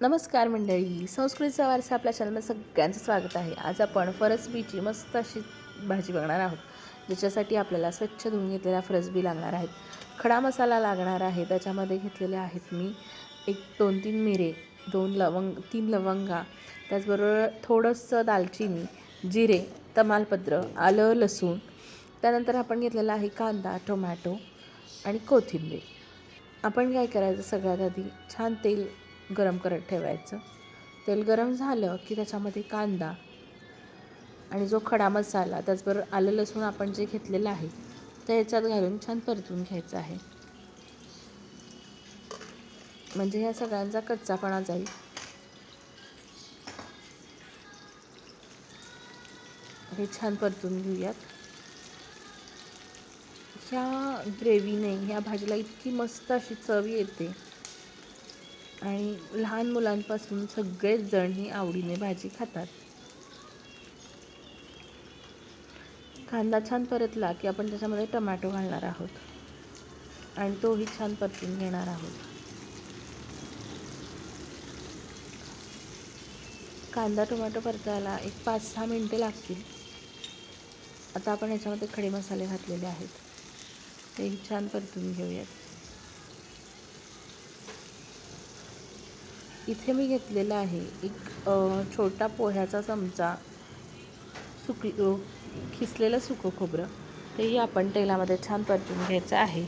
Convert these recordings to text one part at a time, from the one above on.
नमस्कार मंडळी संस्कृतीचा वारसा आपल्या चॅनलमध्ये सगळ्यांचं स्वागत आहे. आज आपण फरसबीची मस्त अशी भाजी बघणार आहोत ज्याच्यासाठी आपल्याला स्वच्छ धुवून घेतलेल्या फरसबी लागणार आहेत खडा मसाला लागणार आहे त्याच्यामध्ये घेतलेले आहेत मी एक दोन तीन मिरे दोन लवंग तीन लवंगा त्याचबरोबर थोडंसं दालचिनी जिरे तमालपत्र आलं लसूण त्यानंतर आपण घेतलेला आहे कांदा टोमॅटो आणि कोथिंबीर. आपण काय करायचं सगळ्यात आधी छान तेल गरम करत ठेवायचं. तेल गरम झालं की त्याच्यामध्ये कांदा आणि जो खडा मसाला त्याचबरोबर आलं लसूण आपण जे घेतलेलं आहे ते याच्यात घालून छान परतून घ्यायचं आहे. म्हणजे ह्या सगळ्यांचा कच्चापणा जाईल. हे छान परतून घेऊयात. ह्या ग्रेव्हीने ह्या भाजीला इतकी मस्त अशी चव येते. आणि लहान मुलांपासून सगळेच जण ही आवडीने भाजी खातात. कांदा छान परतला की आपण त्याच्यामध्ये टमॅटो घालणार आहोत. आणि तोही छान परतून घेणार आहोत. कांदा टोमॅटो परतायला एक पाच सहा मिनटे लागतील. आता आपण याच्यामध्ये खडे मसाले घातलेले आहेत. ते छान परतून घेऊयात. इथे मी घेतलेला आहे एक छोटा पोह्याचा चमचा. सुक खिसलेलं सुकं खोबरं. तेही आपण तेलामध्ये छान परतून घ्यायचं आहे.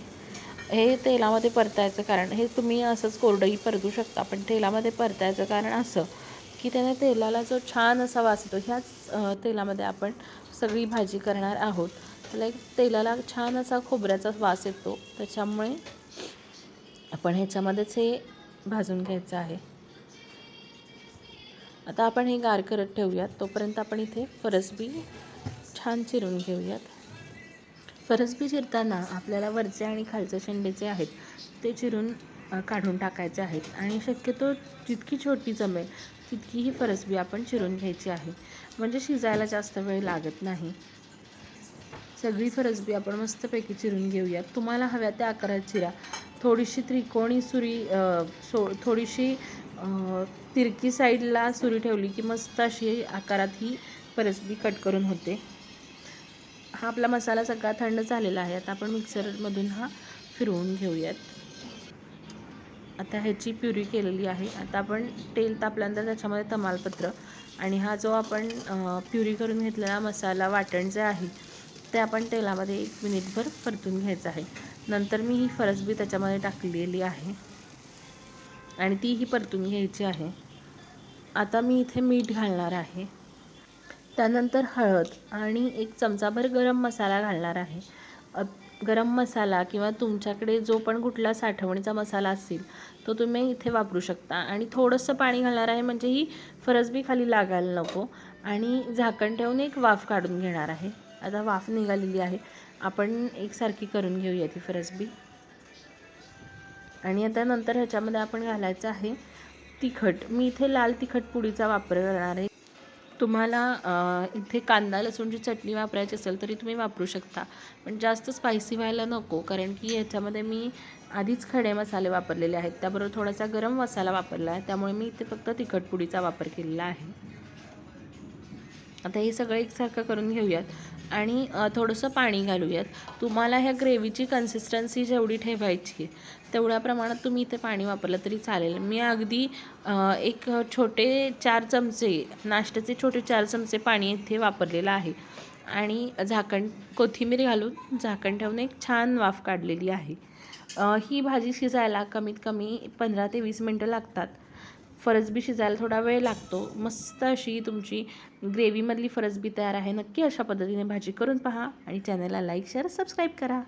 हे तेलामध्ये परतायचं कारण हे तुम्ही असंच कोरडंही परतू शकता पण तेलामध्ये परतायचं कारण असं की त्याने तेलाला जो छान असा वास येतो ह्याच तेलामध्ये आपण सगळी भाजी करणार आहोत. त्याला एक तेलाला छान असा खोबऱ्याचा वास येतो. त्याच्यामुळे आपण ह्याच्यामध्येच हे भाजून घ्यायचं आहे. आता आपण हे गार करत ठेवूयात. तोपर्यंत आपण इथे फरसबी छान चिरून घेऊयात. फरसबी चिरताना आपल्याला वरचे आणि खालचे शेंडे जे आहेत ते चिरून काढून टाकायचे आहेत. आणि शक्यतो जितकी छोटी जमेल तितकी ही फरसबी आपण चिरून घ्यायची आहे. म्हणजे शिजायला जास्त वेळ लागत नाही. सगळी फरसबी आपण मस्तपैकी चिरून घेऊयात. तुम्हाला हव्या त्या आकारात चिरा. थोडीशी त्रिकोणी सुरी सो थोडीशी तिरकी साईडला सुरी ठेवली की मस्त अशी आकारात ही परसबी कट करून होते. हा आपला मसाला सगळा थंड झालेला आहे. आता आपण मिक्सरमधून हा फिरवून घेऊयात. आता ह्याची प्युरी केलेली आहे. आता आपण तेल तापल्यानंतर त्याच्यामध्ये तमालपत्र आणि हा जो आपण प्युरी करून घेतलेला मसाला वाटण जे आहे ते आपण तेलामध्ये एक मिनिटभर परतून घ्यायचं आहे. नंतर मी ही फरसबी त्याच्यामध्ये टाकलेली आहे. आणि तीही परतून घ्यायची आहे. आता मी इथे मीठ घालणार आहे. त्यानंतर हळद आणि एक चमचाभर गरम मसाला घालणार आहे. गरम मसाला किंवा तुमच्याकडे जो पण कुठला साठवणीचा मसाला असेल तो तुम्ही इथे वापरू शकता. आणि थोडंसं पाणी घालणार आहे म्हणजे ही फरसबी खाली लागायला नको. आणि झाकण ठेवून एक वाफ काढून घेणार आहे. आता वाफ निघालेली आहे. आपण एकसारखी करून घेऊया ती फरसबी आणि आता नंतर ह्याच्यामध्ये आपण घालायचं आहे तिखट. मी इथे लाल तिखट पुडीचा वापर करणार आहे. तुम्हाला इथे कांदा लसूणची चटणी वापरायची असेल तरी तुम्ही वापरू शकता. पण जास्त स्पायसी व्हायला नको कारण की ह्याच्यामध्ये मी आधीच खडे मसाले वापरलेले आहेत. त्याबरोबर थोडासा गरम मसाला वापरला आहे. त्यामुळे मी इथे फक्त तिखट पुडीचा वापर केलेला आहे. आता हे सगळं एकसारखं करून घेऊयात. आणि थोडंसं पाणी घालूयात. तुम्हाला ह्या ग्रेव्हीची कन्सिस्टन्सी जेवढी ठेवायची आहे तेवढ्या प्रमाणात तुम्ही इथे पाणी वापरलं तरी चालेल. मी अगदी एक छोटे चार चमचे नाश्त्याचे छोटे चार चमचे पाणी इथे वापरलेलं आहे. आणि झाकण कोथिंबीर घालून झाकण ठेवून एक छान वाफ काढलेली आहे. ही भाजी शिजायला कमीत कमी पंधरा ते वीस मिनटं लागतात. फरसबी शिजायला थोडा वेळ लागतो. मस्त अशी तुमची ग्रेव्हीमधली फरसबी तयार आहे. नक्की अशा पद्धतीने भाजी करून पहा आणि चॅनलला लाईक शेअर सबस्क्राईब करा.